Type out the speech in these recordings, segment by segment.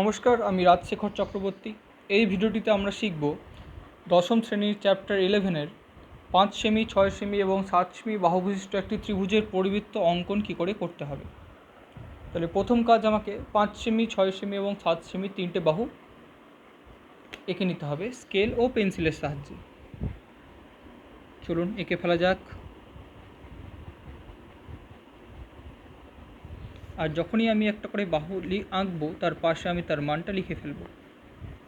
নমস্কার, আমি রাজশেখর চক্রবর্তী। এই ভিডিওটিতে আমরা শিখব দশম শ্রেণির চ্যাপ্টার ইলেভেনের পাঁচ সেমি, ছয় সেমি এবং সাত সেমি বাহুবিশিষ্ট একটি ত্রিভুজের পরিবৃত্ত অঙ্কন কী করে করতে হবে। তাহলে প্রথম কাজ আমাকে পাঁচ সেমি, ছয় সেমি এবং সাত সেমি তিনটে বাহু এঁকে নিতে হবে, স্কেল ও পেন্সিলের সাহায্যে। চলুন, এঁকে ফেলা যাক। আর যখনই আমি একটা করে বাহু আঁকবো, তার পাশে আমি তার মানটা লিখে ফেলব।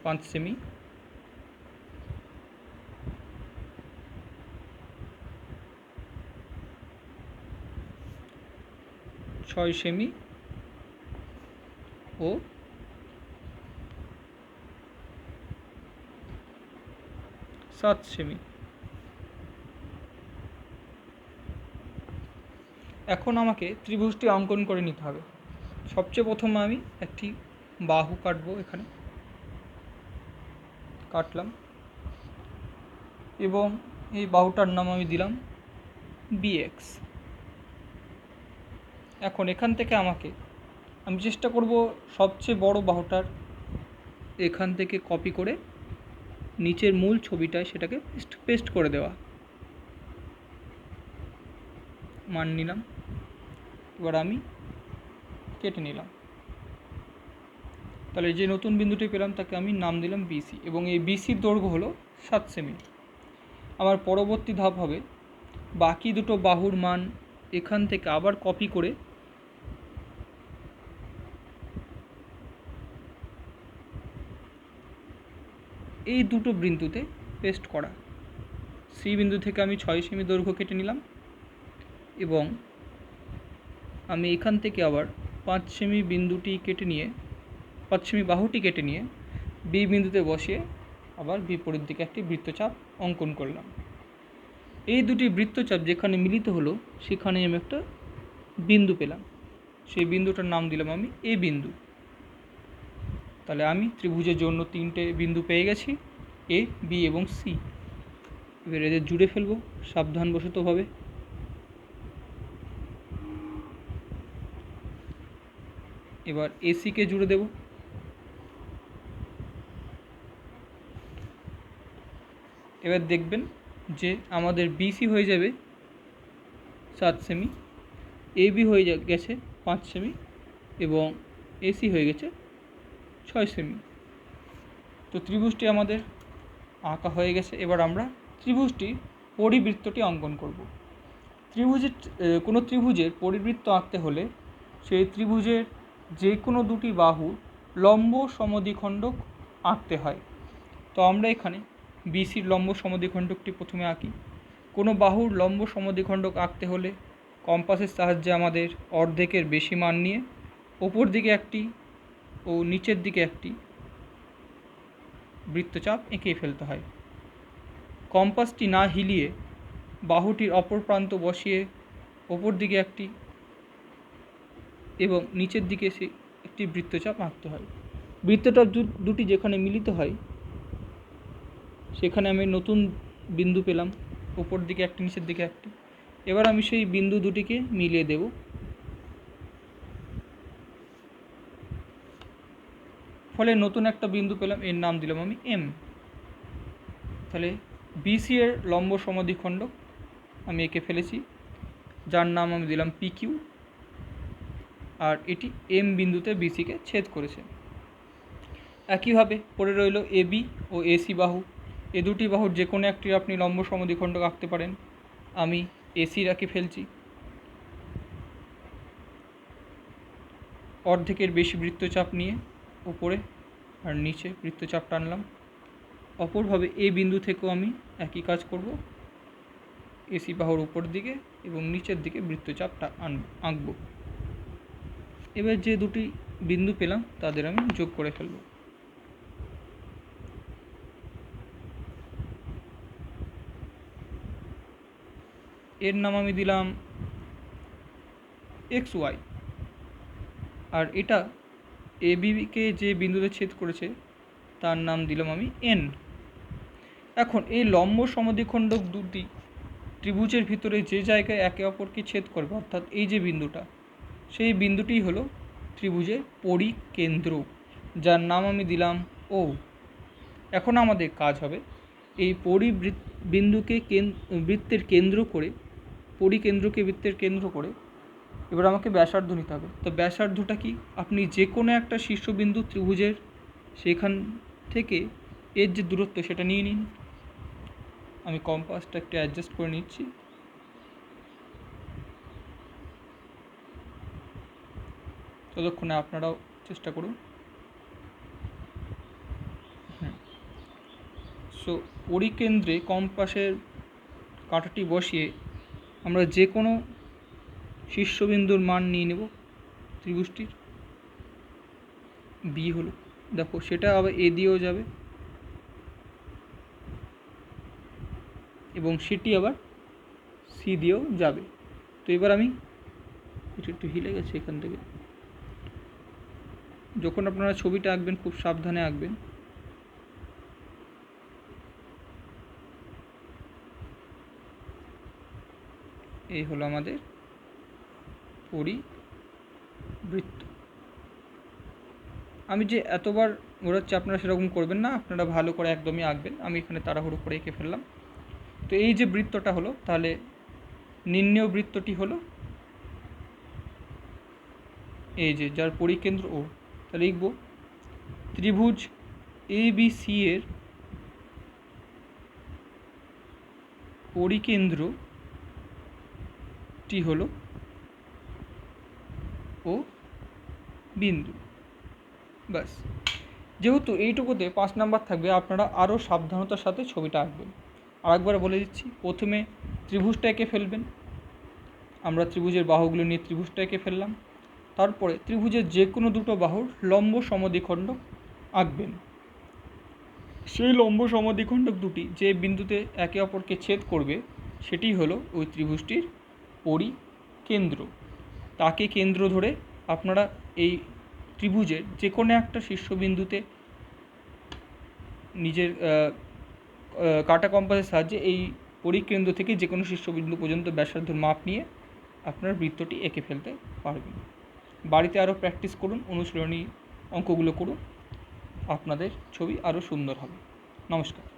পাঁচ সেমি। ছয় সেমি। ও। সাত সেমি। এখন আমাকে ত্রিভুজটি অঙ্কন করে নিতে হবে। সবচেয়ে প্রথম আমি একটি বাহু কাটবো এখানে। কাটলাম। এবং এই বাহুটার নাম আমি দিলাম বিএক্স এখন এখান থেকে আমাকে, আমি চেষ্টা করব সবচেয়ে বড় বাহুটার এখান থেকে কপি করে নিচের মূল ছবিটায় সেটাকে পেস্ট পেস্ট করে দেওয়া। মান নিলাম। এবার আমি কেটে নিলাম। তাহলে যে নতুন বিন্দুটি পেলাম, তাকে আমি নাম দিলাম বিসি এবং এই বিসির দৈর্ঘ্য হলো সাত সেমি। আমার পরবর্তী ধাপ হবে, বাকি দুটো বাহুর মান এখান থেকে আবার কপি করে এই দুটো বিন্দুতে পেস্ট করা। সি বিন্দু থেকে আমি ছয় সেমি দৈর্ঘ্য কেটে নিলাম এবং আমি এখান থেকে আবার পাঁচ সেমি বিন্দুটি কেটে নিয়ে পাঁচ সেমি বাহুটি কেটে নিয়ে বি বিন্দুতে বসিয়ে আবার বিপরীত দিকে একটি বৃত্তচাপ অঙ্কন করলাম। এই দুটি বৃত্তচাপ যেখানে মিলিত হলো, সেখানে আমি একটা বিন্দু পেলাম। সেই বিন্দুটার নাম দিলাম আমি এ বিন্দু। তাহলে আমি ত্রিভুজের জন্য তিনটে বিন্দু পেয়ে গেছি এ বি এবং সি এবার এদের জুড়ে ফেলব, সাবধানবশতভাবে। এবার এসিকে জুড়ে দেব। এবার দেখবেন যে আমাদের বিসি হয়ে যাবে সাত সেমি এবি হয়ে গেছে পাঁচ সেমি এবং এসি হয়ে গেছে ছয় সেমি তো ত্রিভুজটি আমাদের আঁকা হয়ে গেছে। এবার আমরা ত্রিভুজটি পরিবৃত্তটি অঙ্কন করব। ত্রিভুজের কোনো ত্রিভুজের পরিবৃত্ত আঁকতে হলে সেই ত্রিভুজের যে কোনো দুটি বাহু লম্ব সমদ্বিখণ্ডক আঁকতে হয়। তো আমরা এখানে বিসির লম্ব সমদ্বিখণ্ডকটি প্রথমে আঁকি। কোনো বাহুর লম্ব সমদ্বিখণ্ডক আঁকতে হলে কম্পাসের সাহায্যে আমাদের অর্ধেকের বেশি মান নিয়ে ওপর দিকে একটি ও নিচের দিকে একটি বৃত্তচাপ এঁকে ফেলতে হয়। কম্পাসটি না হিলিয়ে বাহুটির অপর প্রান্ত বসিয়ে ওপর দিকে একটি এবং নিচের দিকে সে একটি বৃত্তচাপ আঁকতে হয়। বৃত্তচাপ দুটি যেখানে মিলিত হয়, সেখানে আমি নতুন বিন্দু পেলাম উপর দিকে একটি, নিচের দিকে একটি। এবার আমি সেই বিন্দু দুটিকে মিলিয়ে দেব। ফলে নতুন একটা বিন্দু পেলাম, এর নাম দিলাম আমি এম তাহলে বিসি এর লম্ব সমদ্বিখণ্ডক আমি এঁকে ফেলেছি, যার নাম আমি দিলাম পি কিউ আর এটি এম বিন্দুতে বিসিকে ছেদ করেছে। একইভাবে পড়ে রইল এবি ও এসি বাহু। এ দুটি বাহুর যে কোনো একটি আপনি লম্ব সমদ্বিখণ্ডক আঁকতে পারেন। আমি এসি রাখি ফেলছি। অর্ধেকের বেশি বৃত্তচাপ নিয়ে উপরে আর নিচে বৃত্তচাপ টানলাম। অপরভাবে এ বিন্দু থেকেও আমি একই কাজ করব। এসি বাহুর উপর দিকে এবং নিচের দিকে বৃত্তচাপটা আন আঁকবো। এবার যে দুটি বিন্দু পেলাম, তাদের আমি যোগ করে ফেলব। এর নাম আমি দিলাম এক্স ওয়াই। আর এটা এ বিকে যে বিন্দুতে ছেদ করেছে, তার নাম দিলাম আমি এন। এখন এই লম্ব সমদ্বিখণ্ডক দুটি ত্রিভুজের ভিতরে যে জায়গায় একে অপরকে ছেদ করবে, অর্থাৎ এই যে বিন্দুটা সেই বিন্দুটি হলো ত্রিভুজের পরিকেন্দ্র, যার নাম আমি দিলাম ও এখন আমাদের কাজ হবে এই পরিবৃত বিন্দুকে বৃত্তের কেন্দ্র করে, পরিকেন্দ্রকে বৃত্তের কেন্দ্র করে। এবার আমাকে ব্যাসার্ধ নিতে হবে। তো ব্যাসার্ধটা কি? আপনি যে কোনো একটা শীর্ষবিন্দু ত্রিভুজের সেখান থেকে এর যে দূরত্ব সেটা নিয়ে নিন। আমি কম্পাসটা একটু অ্যাডজাস্ট করে নিচ্ছি। ততক্ষণে আপনারাও চেষ্টা করুন। সো পরিকেন্দ্রে কম্পাসের কাঁটাটি বসিয়ে আমরা যে কোনো শীর্ষবিন্দুর মান নিয়ে নেব। ত্রিভুজটির। বি হলো। দেখো, সেটা আবার এ দিয়েও যাবে। এবং সেটি আবার সি দিয়েও যাবে। তো এবার আমি এটা একটু হিলে গেছে এখান থেকে। যখন আপনারা ছবিটা আঁকবেন, খুব সাবধানে আঁকবেন। এই হলো আমাদের পরিবৃত্ত। আমি যে এতবার ঘোরাচ্ছি, আপনারা সেরকম করবেন না। আপনারা ভালো করে একদমই আঁকবেন। আমি এখানে তাড়াহুড়ো করে এঁকে ফেললাম। তো এই যে বৃত্তটা হলো, তাহলে নির্ণেয় বৃত্তটি হলো এই যে, যার পরিকেন্দ্র ও। লিখব। ত্রিভুজ এ বি সি এর পরিকেন্দ্রটি হলো ও বিন্দু। ব্যাস। যেহেতু এইটুকুতে পাঁচ নাম্বার থাকবে, আপনারা আরও সাবধানতার সাথে ছবিটা আঁকবেন। আরেকবার বলে দিচ্ছি, প্রথমে ত্রিভুজটা এঁকে ফেলবেন। আমরা ত্রিভুজের বাহুগুলো নিয়ে ত্রিভুজটা এঁকে ফেললাম। তারপরে ত্রিভুজের যে কোনো দুটো বাহুর লম্ব সমদ্বিখণ্ডক আঁকবেন। সেই লম্ব সমদ্বিখণ্ডক দুটি যে বিন্দুতে একে অপরকে ছেদ করবে, সেটি হলো ওই ত্রিভুজটির পরিকেন্দ্র। তাকে কেন্দ্র ধরে আপনারা এই ত্রিভুজের যে কোনো একটা শীর্ষবিন্দুতে নিজের কাটা কম্পাসের সাহায্যে এই পরিকেন্দ্র থেকে যে কোনো শীর্ষবিন্দু পর্যন্ত ব্যাসার্ধর মাপ নিয়ে আপনার বৃত্তটি এঁকে ফেলতে পারবেন। বাড়িতে আরও প্র্যাকটিস করুন অনুশীলনী অঙ্কগুলো করুন। আপনাদের ছবি আরও সুন্দর হবে। নমস্কার।